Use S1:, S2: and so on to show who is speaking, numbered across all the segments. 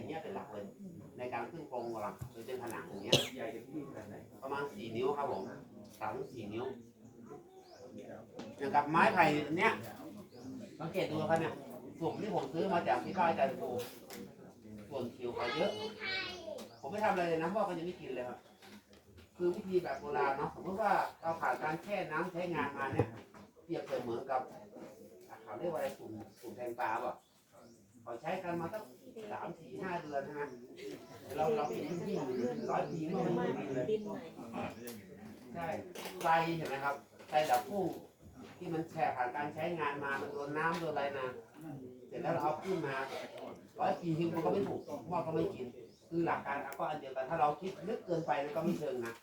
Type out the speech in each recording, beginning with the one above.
S1: อย่างเงี้ยเป็นหลักเลย ในการขึ้นโครงหลังหรือเป็นผนังอย่างเงี้ย
S2: ใหญ่จะที่ขนาดไหน
S1: ประมาณสี่นิ้วครับผมสามถึงสี่นิ้วอย่างกับไม้ไผ่เนี้ยสังเกตดูครับเนี่ยส่วนที่ผมซื้อมาจากที่บ้านอาจารย์ปูส่วนคิวเขาเยอะ ผมไม่ทำอะไรเลยนะเพราะว่าเขายังไม่กินเลยครับคือวิธีแบบโบราณเนาะสมมติว่าเราผ่านการแช่น้ำใช้งานมาเนี่ยเปรียบเสมือนกับอะเขาเรียกว่าอะไรสุ่มสุ่มแทงปลาป่ะ เขาใช้กันมาตั้งสามสี่ห้าเดือนใช่ไหมเราเราเห็นที่ร้อยปีไม่เคยกินเลย
S3: ใหม่
S1: ใช่ไฟเห็นไหมครับไฟดับพุ่งที่มันแช่ผ่านการใช้งานมามันโดนน้ำโดนอะไรมาเสร็จแล้วเราเอาขึ้นมาร้อยปีทิ้งมันก็ไม่ถูกเพราะก็ไม่กินคือหลักการก็อันเดียวกันถ้าเราคิดลึกเกินไปมันก็ไม่เชิงนะ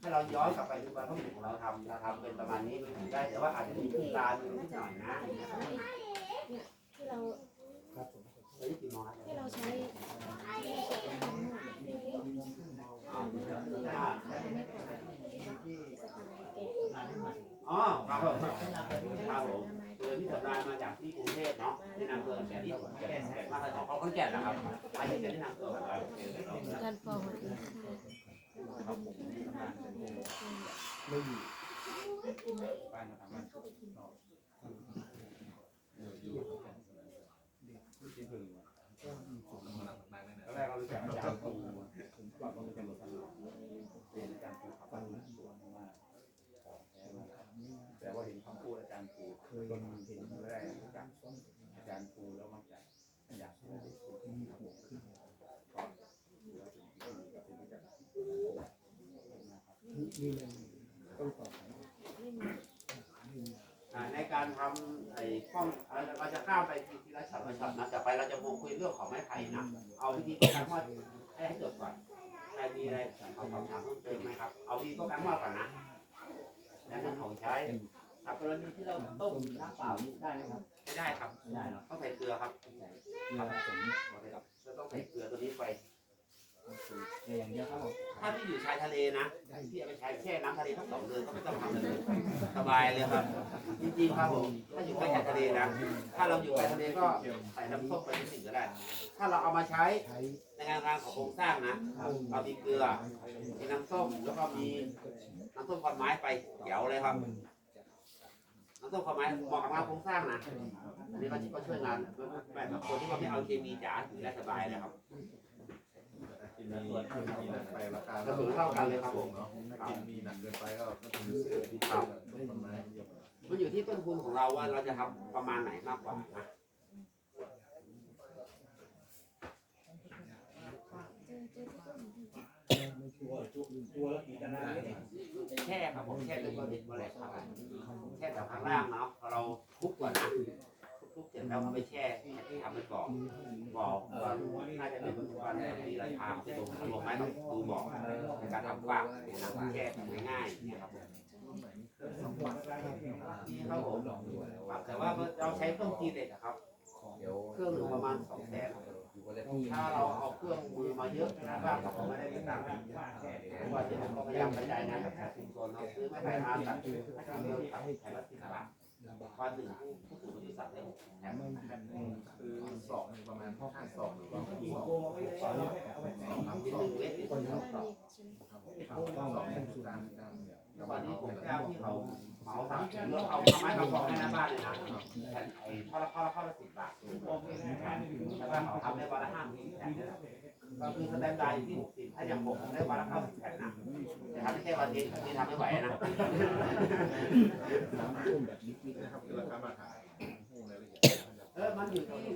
S1: ถ้าเราย้อนกลับไปดูความต้องของเราทำเราทำเป็นประมาณนี้มันถึงได้แต่ว่าอาจจะมีขึ้นลานิดหน่อยนะ
S3: ที่เรา
S1: เฮ้ยกี่มอส
S3: ที่เราใช้
S1: อ๋อครับผมครับผมเรือที่สัปดาห์มา จากที่กรุงเทพเนาะแนะนำตัวแต่ที่ผมแก่แก่มากเลยของเขาคนแก่นะครับอันนี้จะแนะนำตัวครับ
S3: การฟอง
S2: ป้ายมาทำบ้านที่พึ่งตอนแรกเรารู้จักอาจารย์ปูก่อนเราจะมาทำเป็นอาจารย์ปูขับบ้านมาตัวว่าของแท้มาแต่ว่าเห็นคำพูดอาจารย์ปูเคยเห็นแรกรู้จักอาจารย์ปูแล้วมักจะอยากให้เด็กที่มีหัวขึ้นก็ถือว่าเป็นที่ดีกับเป็นรู้จัก นะครับ
S1: อ่าในการทำไอ้ข้องเราจะเราจะข้ามไปทีทีละช็อตละช็อตนะแต่ไปเราจะมาคุยเรื่องของไม้ไผ่นะเอาวิธีการมอดให้ให้จบก่อนใครมีอะไรเอาคำถามเพิ่มเติมไหมครับ เอาวิธีการมอดก่อนนะแล้วก็ของใช้
S4: ครับกรณีที่เราต้มน้ำเปล่านี่ได้ไหมครับ
S1: ไม่ได้ครับ
S4: ไม่ได้เนาะ
S1: ต้องใส่เกลือครับ
S4: เกลือผสม
S1: จะต้องใส่เกลือตัวนี้ไป
S4: เกลืออย่างเดียวครับผม
S1: ถ้าที่อยู่ชายทะเลนะที่เอาไปใช้แช่น้ำทะเลทั้งสองเดือนก็ไม่ต้องทำเลยสบายเลยครับจริงๆครับผมถ้าอยู่ใกล้ชายทะเลนะถ้าเราอยู่ใกล้ทะเลก็ใส่น้ำส้มไปนิดหนึ่งก็ได้ ถ้าเราเอามาใช้ในงานงานของโครงสร้างนะเรามีเกลือมีน้ำส้มแล้วก็มีน้ำส้มควันไม้ไปเดี๋ยวเลยครับน้ำส้มควันไม้เหมาะกับงานโครงสร้างนะอันนี้ก็ก็ช่วยงานแบบคนที่ว่าไม่เอาเคมีจ๋าอยู่ได้สบายเลยครับ
S2: มีมีหนักไปราคาก
S1: ระสุนเท่ากันเลยครับผม
S2: กินมีหนักเกินไปก็ก็ต้องซื้อที่ครับต้นไม้
S1: มันอยู่ที่ต้นทุนของเราว่าเราจะทำประมาณไหนมากกว่านะแช่ครับผมแช่เป็นบริบริครับแช่แต่ข้างล่างเนาะ แล้วเอาไปแช่ที่ทำเป็นบ่อบ่อวันน่าจะเป็นวันที่ราคาเป็นลงลงไม้ต้องดูบ่อในการทำฟางนะครับแช่ง่ายๆนี่ครับผมครับผมแต่ว่าเราใช้เครื่องตีเหล็กอะครับ
S2: เค
S1: รื่องหนึ่งประมาณสองแสนถ้าเราเอาเครื่องมือมาเยอะนะบ้างเราก็ไม่ได้ตังค์เพราะว่าเดี๋ยวผมก็พยายามกระจายงานกับชุมชนเราซื้อไม้ไผ่มาตัดให้ทำเร็วตัดแผ่นละสิบบาท วันหนึ่งผู้สูงอายุสัตว์ได้หกแถม
S2: คือสองประมาณห้าสองหรือว่าสอง
S1: นิดนึงเล็กนิดนึงครับ
S2: สองสองสุดานการเนี่ย
S1: แล้ววันนี้ผมเจ้าที่เขาเหมาสั่งเราเอาไม้มากองให้หน้าบ้านเลยนะแผ่นไอ้ข้อละข้อละข้อละสิบบาทแล้วก็เขาทำได้วันละห้าสิบแผ่นก็คือสแตนดาร์ดอยู่ที่หกสิบถ้าอย่างผมได้วันละเก้าสิบแผ่นนะแต่ทำไม่ใช่วันนี้นี่ทำไม่ไหวนะ
S2: นะครับราคามาขาย
S1: เออมันอยู่ที่พื้นที่นะ